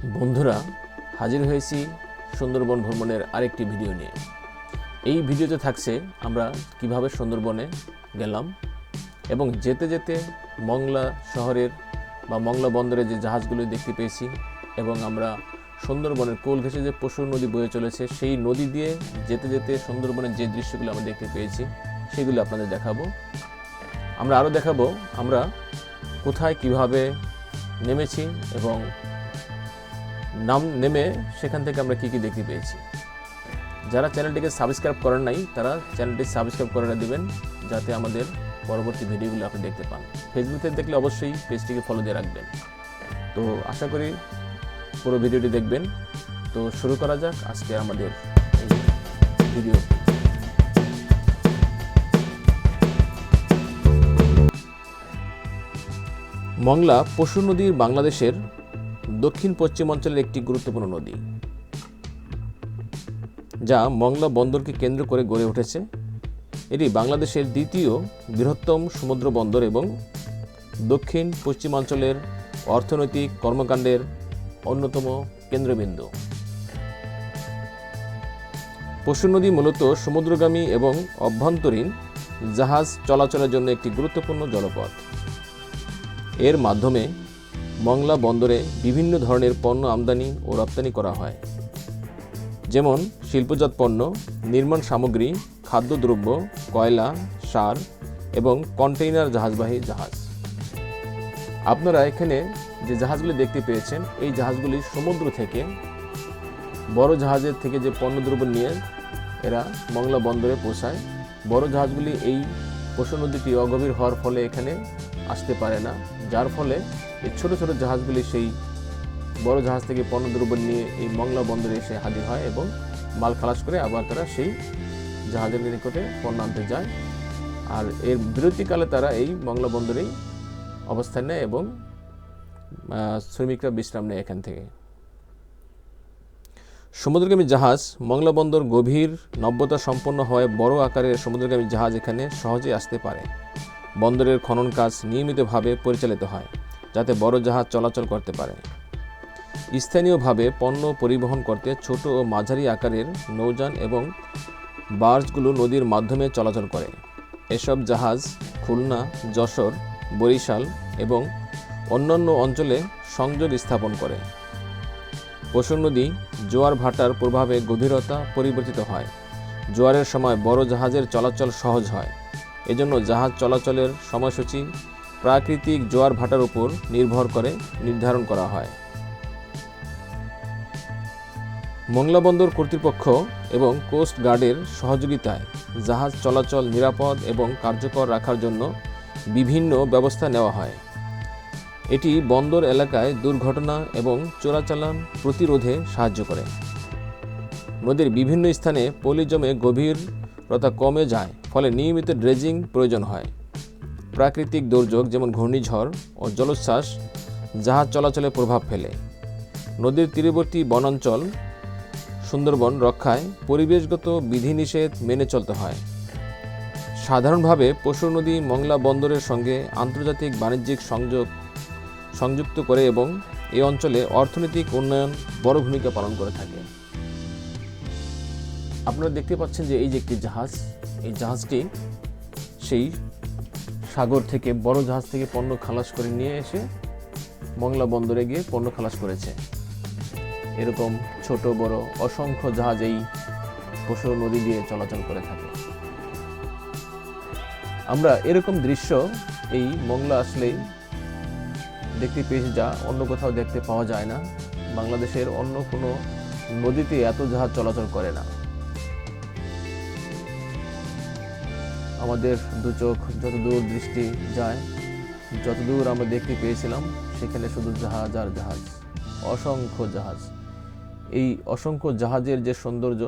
বন্ধুরা, হাজির হয়েছি সুন্দরবন ভ্রমণের আরেকটি ভিডিও নিয়ে। এই ভিডিওতে থাকছে আমরা কীভাবে সুন্দরবনে গেলাম এবং যেতে যেতে মংলা শহরের বা মংলা বন্দরে যে জাহাজগুলো দেখতে পেয়েছি এবং আমরা সুন্দরবনের কোল ঘেঁষে যে পশুর নদী বয়ে চলেছে, সেই নদী দিয়ে যেতে যেতে সুন্দরবনের যে দৃশ্যগুলো আমরা দেখতে পেয়েছি, সেগুলো আপনাদের দেখাবো। আমরা আরও দেখাবো আমরা কোথায় কীভাবে নেমেছি এবং নাম নেমে সেখান থেকে আমরা কী কী দেখতে পেয়েছি। যারা চ্যানেলটিকে সাবস্ক্রাইব করেন নাই, তারা চ্যানেলটি সাবস্ক্রাইব করে দেবেন, যাতে আমাদের পরবর্তী ভিডিওগুলো আপনি দেখতে পান। ফেসবুকে দেখলে অবশ্যই পেজটিকে ফলো দিয়ে রাখবেন। তো আশা করি পুরো ভিডিওটি দেখবেন। তো শুরু করা যাক আজকে আমাদের ভিডিও। মংলা পশু নদীর বাংলাদেশের দক্ষিণ পশ্চিম অঞ্চলের একটি গুরুত্বপূর্ণ নদী, যা মংলা বন্দরকে কেন্দ্র করে গড়ে উঠেছে। এটি বাংলাদেশের দ্বিতীয় বৃহত্তম সমুদ্র বন্দর এবং দক্ষিণ পশ্চিমাঞ্চলের অর্থনৈতিক কর্মকাণ্ডের অন্যতম কেন্দ্রবিন্দু। পশু নদী মূলত সমুদ্রগামী এবং অভ্যন্তরীণ জাহাজ চলাচলের জন্য একটি গুরুত্বপূর্ণ জলপথ। এর মাধ্যমে মংলা বন্দরে বিভিন্ন ধরনের পণ্য আমদানি ও রপ্তানি করা হয়। যেমন শিল্পজাত পণ্য, নির্মাণ সামগ্রী, খাদ্যদ্রব্য, কয়লা, সার এবং কন্টেইনার জাহাজবাহী জাহাজ। আপনারা এখানে যে জাহাজগুলি দেখতে পেয়েছেন, এই জাহাজগুলি সমুদ্র থেকে, বড় জাহাজের থেকে যে পণ্যদ্রব্য নিয়ে এরা মংলা বন্দরে পৌঁছায়, বড় জাহাজগুলি এই পশু নদীটি অগভীর হওয়ার ফলে এখানে আসতে পারে না, যার ফলে এই ছোট ছোট জাহাজগুলি সেই বড় জাহাজ থেকে পণ্যদ্রব্য নিয়ে এই মংলা বন্দরে এসে হাজির হয় এবং মাল খালাস করে আবার তারা সেই জাহাজের নিকটে পণ্য আনতে যায়। আর এর বিরতিকালে তারা এই মংলা বন্দরেই অবস্থান নেয় এবং শ্রমিকরা বিশ্রাম নেয় এখান থেকে। সমুদ্রগামী জাহাজ মংলা বন্দর গভীর, নব্যতা সম্পন্ন হওয়ায় বড় আকারের সমুদ্রগামী জাহাজ এখানে সহজে আসতে পারে। বন্দরের খনন কাজ নিয়মিতভাবে পরিচালিত হয়। যাতে বড় জাহাজ চলাচল করতে পারে। স্থানীয়ভাবে পণ্য পরিবহন করতে ছোট ও মাঝারি আকারের নৌযান এবং বার্জগুলো নদীর মাধ্যমে চলাচল করে। এসব জাহাজ খুলনা, যশোর, বরিশাল এবং অন্যান্য অঞ্চলে সংযোগ স্থাপন করে। পশু নদী জোয়ার ভাটার প্রভাবে গভীরতা পরিবর্তিত হয়। জোয়ারের সময় বড় জাহাজের চলাচল সহজ হয়। এজন্য জাহাজ চলাচলের সময়সূচি প্রাকৃতিক জোয়ার ভাটার উপর নির্ভর করে, নির্ধারণ করা হয়। মংলা বন্দর কর্তৃপক্ষ এবং কোস্ট গার্ডের সহযোগিতায় জাহাজ চলাচল নিরাপদ এবং কার্যকর রাখার জন্য বিভিন্ন ব্যবস্থা নেওয়া হয়। এটি বন্দর এলাকায় দুর্ঘটনা এবং চোরাচালান প্রতিরোধে সাহায্য করে। নদীর বিভিন্ন স্থানে পলি জমে গভীরতা কমে যায়, ফলে নিয়মিত ড্রেজিং প্রয়োজন হয়। প্রাকৃতিক দুর্যোগ যেমন ঘূর্ণিঝড় ও জলোচ্ছ্বাস জাহাজ চলাচলে প্রভাব ফেলে। নদীর তীরবর্তী বনাঞ্চল সুন্দরবন রক্ষায় পরিবেশগত বিধিনিষেধ মেনে চলতে হয়। সাধারণভাবে পশু নদী মংলা বন্দরের সঙ্গে আন্তর্জাতিক বাণিজ্যিক সংযোগ সংযুক্ত করে এবং এই অঞ্চলে অর্থনৈতিক উন্নয়ন বড় ভূমিকা পালন করে থাকে। আপনারা দেখতে পাচ্ছেন যে এই যে একটি জাহাজ, এই জাহাজটি সেই সাগর থেকে বড় জাহাজ থেকে পণ্য খালাস করে নিয়ে এসে মংলা বন্দরে গিয়ে পণ্য খালাস করেছে। এরকম ছোট, বড়, অসংখ্য জাহাজ এই পশু নদী দিয়ে চলাচল করে থাকে। আমরা এরকম দৃশ্য এই মংলা আসলেই দেখতে পেয়েছি যা অন্য কোথাও দেখতে পাওয়া যায় না। বাংলাদেশের অন্য কোনো নদীতে এত জাহাজ চলাচল করে না। আমাদের দু চোখ, যত দূর দৃষ্টি যায় যতদূর আমরা দেখতে পেয়েছিলাম, সেখানে শুধু জাহাজ আর জাহাজ, অসংখ্য জাহাজ। এই অসংখ্য জাহাজের যে সৌন্দর্য,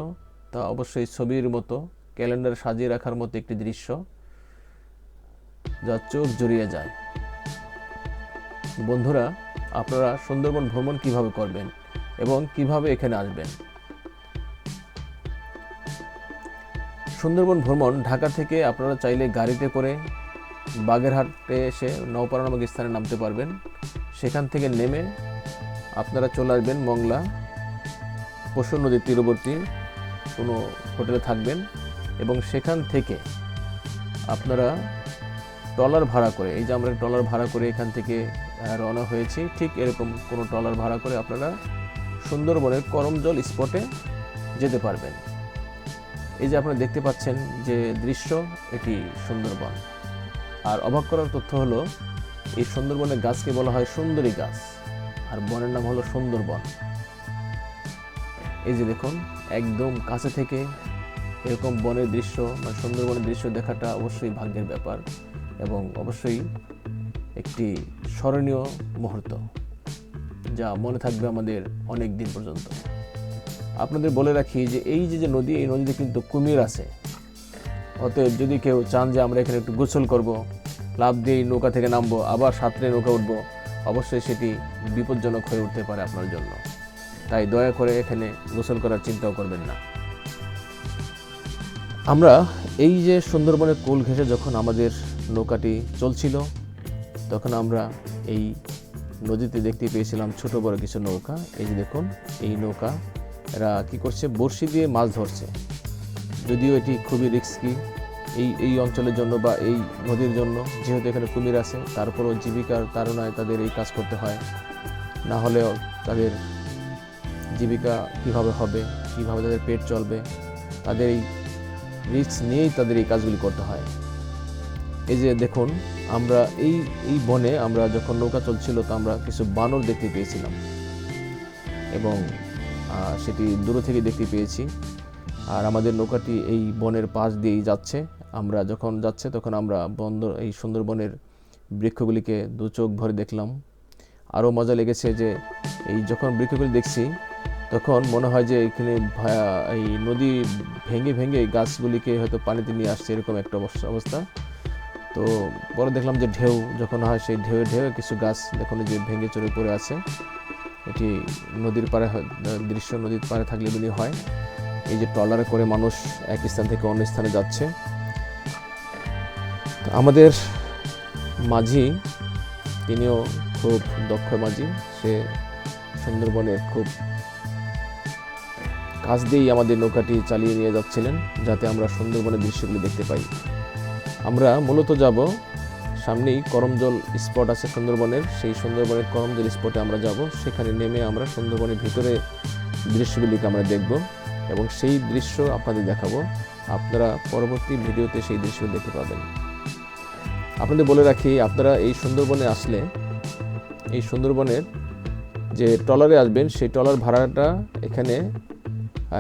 তা অবশ্যই ছবির মতো, ক্যালেন্ডার সাজিয়ে রাখার মতো একটি দৃশ্য, যা চোখ জুড়িয়ে যায়। বন্ধুরা, আপনারা সুন্দরবন ভ্রমণ কীভাবে করবেন এবং কীভাবে এখানে আসবেন? সুন্দরবন ভ্রমণ ঢাকা থেকে আপনারা চাইলে গাড়িতে করে বাগেরহাটে এসে নৌপাড়া নামক স্থানে নামতে পারবেন। সেখান থেকে নেমে আপনারা চলে আসবেন মংলা, পশুর নদীর তীরবর্তী কোনো হোটেলে থাকবেন এবং সেখান থেকে আপনারা ট্রলার ভাড়া করে, এই যে আমরা ট্রলার ভাড়া করে এখান থেকে রওনা হয়েছি, ঠিক এরকম কোনো ট্রলার ভাড়া করে আপনারা সুন্দরবনের করমজল স্পটে যেতে পারবেন। এই যে আপনারা দেখতে পাচ্ছেন যে দৃশ্য, এটি সুন্দরবন। আর অবাক করার তথ্য হলো, এই সুন্দরবনের গাছকে বলা হয় সুন্দরী গাছ। আর বনের নাম হলো সুন্দরবন। এই যে দেখুন, একদম কাছে থেকে এরকম বনের দৃশ্য মানে সুন্দরবনের দৃশ্য দেখাটা অবশ্যই ভাগ্যের ব্যাপার এবং অবশ্যই একটি স্মরণীয় মুহূর্ত, যা মনে থাকবে আমাদের অনেক দিন পর্যন্ত। আপনাদের বলে রাখি যে এই যে যে নদী, এই নদীতে কিন্তু কুমির আছে। অতএব যদি কেউ চান যে আমরা এখানে একটু গোসল করব লাভ দিয়ে নৌকা থেকে নামবো, আবার সাঁতরে নৌকা উঠবো, অবশ্যই সেটি বিপজ্জনক হয়ে উঠতে পারে আপনার জন্য। তাই দয়া করে এখানে গোসল করার চিন্তাও করবেন না। আমরা এই যে সুন্দরবনের কোল ঘেঁষে যখন আমাদের নৌকাটি চলছিল, তখন আমরা এই নদীতে দেখতে পেয়েছিলাম ছোট বড় কিছু নৌকা। এই যে দেখুন, এই নৌকা এরা কি করছে? বড়শি দিয়ে মাছ ধরছে। যদিও এটি খুবই রিস্কি এই এই অঞ্চলের জন্য বা এই নদীর জন্য। যেহেতু এখানে কুমির আছে, তারপরও জীবিকার তাড়নায় তাদের এই কাজ করতে হয়। না হলেও তাদের জীবিকা কীভাবে হবে, কীভাবে তাদের পেট চলবে, তাদের এই রিস্ক নিয়েই তাদের এই কাজগুলি করতে হয়। এই যে দেখুন, আমরা এই এই বনে আমরা যখন নৌকা চলছিল, তো আমরা কিছু বানর দেখতে পেয়েছিলাম। এবং সেটি দূর থেকে দেখতে পেয়েছি। আর আমাদের নৌকাটি এই বনের পাশ দিয়েই যাচ্ছে। আমরা যখন যাচ্ছে তখন আমরা বন্দর, এই সুন্দরবনের বৃক্ষগুলিকে দু চোখ ভরে দেখলাম। আরও মজা লেগেছে যে এই যখন বৃক্ষগুলি দেখছি, তখন মনে হয় যে এখানে এই নদী ভেঙে ভেঙে গাছগুলিকে হয়তো পানিতে নিয়ে আসছে, এরকম একটা অবস্থা। তো পরে দেখলাম যে ঢেউ, যখন হয় সেই ঢেউ ঢেউ কিছু গাছ দেখুন যে ভেঙে চড়ে পড়ে আছে। এটি নদীর পাড়ে দৃশ্য নদীর পাড়ে থাকলে এগুলি হয়, এই যে ট্রলারে করে মানুষ এক স্থান থেকে অন্য স্থানে যাচ্ছে। আমাদের মাঝি, তিনিও খুব দক্ষ মাঝি, সে সুন্দরবনের খুব কাছ দিয়েই আমাদের নৌকাটি চালিয়ে নিয়ে যাচ্ছিলেন, যাতে আমরা সুন্দরবনের দৃশ্যগুলি দেখতে পাই। আমরা মূলত যাব সামনেই করমজল স্পট আছে সুন্দরবনের। সেই সুন্দরবনের করমজল স্পটে আমরা যাব। সেখানে নেমে আমরা সুন্দরবনের ভিতরে দৃশ্যগুলিকে আমরা দেখব এবং সেই দৃশ্য আপনাদের দেখাবো। আপনারা পরবর্তী ভিডিওতে সেই দৃশ্য দেখতে পাবেন। আপনাদের বলে রাখি, আপনারা এই সুন্দরবনে আসলে এই সুন্দরবনের যে ট্রলারে আসবেন, সেই ট্রলার ভাড়াটা এখানে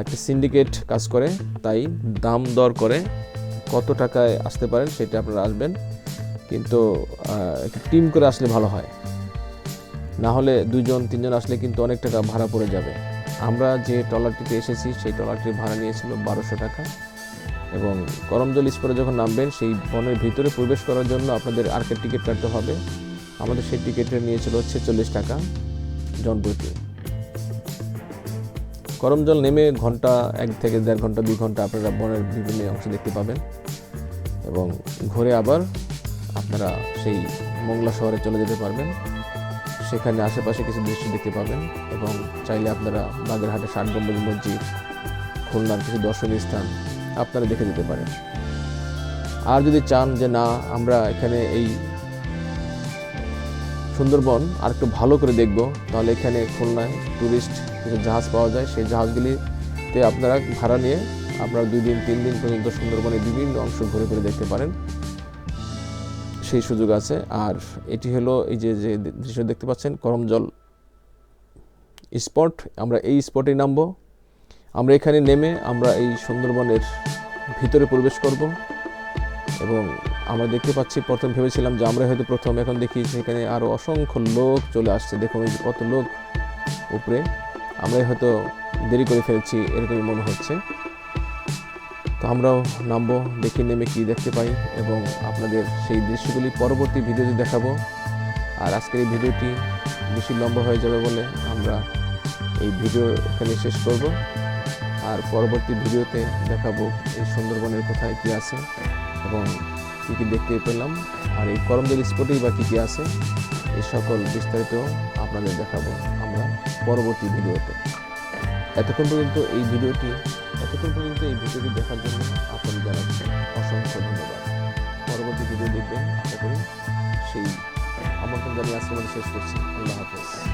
একটা সিন্ডিকেট কাজ করে, তাই দাম দর করে কত টাকায় আসতে পারেন সেটা আপনারা আসবেন। কিন্তু টিম করে আসলে ভালো হয়। না হলে দুইজন তিনজন আসলে কিন্তু অনেক টাকা ভাড়া পড়ে যাবে। আমরা যে ট্রলারটিতে এসেছি, সেই ট্রলারটির ভাড়া নিয়েছিল বারোশো টাকা। এবং করমজল স্পোরে যখন নামবেন, সেই বনের ভিতরে প্রবেশ করার জন্য আপনাদের আর্কের টিকিট কাটতে হবে। আমাদের সেই টিকিটের নিয়েছিল ছেচল্লিশ টাকা জনপ্রতি। করমজল নেমে ঘণ্টা এক থেকে দেড় ঘণ্টা, দুই ঘণ্টা আপনারা বনের বিভিন্ন অংশ দেখতে পাবেন। এবং ঘুরে আবার আপনারা সেই মংলা শহরে চলে যেতে পারবেন। সেখানে আশেপাশে কিছু দৃশ্য দেখতে পাবেন এবং চাইলে আপনারা বাগেরহাটে ষাট গম্বুজ মসজিদ, খুলনার কিছু দর্শনীয় স্থান আপনারা দেখে যেতে পারেন। আর যদি চান যে না, আমরা এখানে এই সুন্দরবন আর একটু ভালো করে দেখব, তাহলে এখানে খুলনায় ট্যুরিস্ট কিছু জাহাজ পাওয়া যায়। সেই জাহাজগুলিতে আপনারা ভাড়া নিয়ে আপনারা দুই দিন, তিন দিন পর্যন্ত সুন্দরবনের বিভিন্ন অংশ ঘুরে ঘুরে দেখতে পারেন। সেই সুযোগ আছে। আর এটি হলো এই যে যে দৃশ্য দেখতে পাচ্ছেন করমজল স্পট। আমরা এই স্পটে নামবো। আমরা এখানে নেমে আমরা এই সুন্দরবনের ভিতরে প্রবেশ করব। এবং আমরা দেখতে পাচ্ছি, প্রথম ভেবেছিলাম যে আমরা হয়তো প্রথম, এখন দেখি সেখানে আরও অসংখ্য লোক চলে আসছে। দেখুন কত লোক উপরে। আমরাই হয়তো দেরি করে ফেলেছি, এরকমই মনে হচ্ছে। তো আমরাও নামবো, দেখি নেমে কি দেখতে পাই এবং আপনাদের সেই দৃশ্যগুলি পরবর্তী ভিডিওতে দেখাবো। আর আজকের এই ভিডিওটি বেশি লম্বা হয়ে যাবে বলে আমরা এই ভিডিও এখানে শেষ করব। আর পরবর্তী ভিডিওতে দেখাবো এই সুন্দরবনের কোথায় কী আছে এবং কী কী দেখতে পেলাম। আর এই করমজল স্পটেই বা কী কী আছে এই সকল বিস্তারিত আপনাদের দেখাবো আমরা পরবর্তী ভিডিওতে। এতক্ষণ পর্যন্ত এই ভিডিওটি এতক্ষণ পর্যন্ত এই ভিডিওটি দেখার জন্য আপনাদের জানাচ্ছি অসংখ্য ধন্যবাদ। পরবর্তী ভিডিও দেখবেন করি সেই আমন্ত্রণ জানিয়ে আজকে শেষ করছি। আল্লাহ হাফেজ।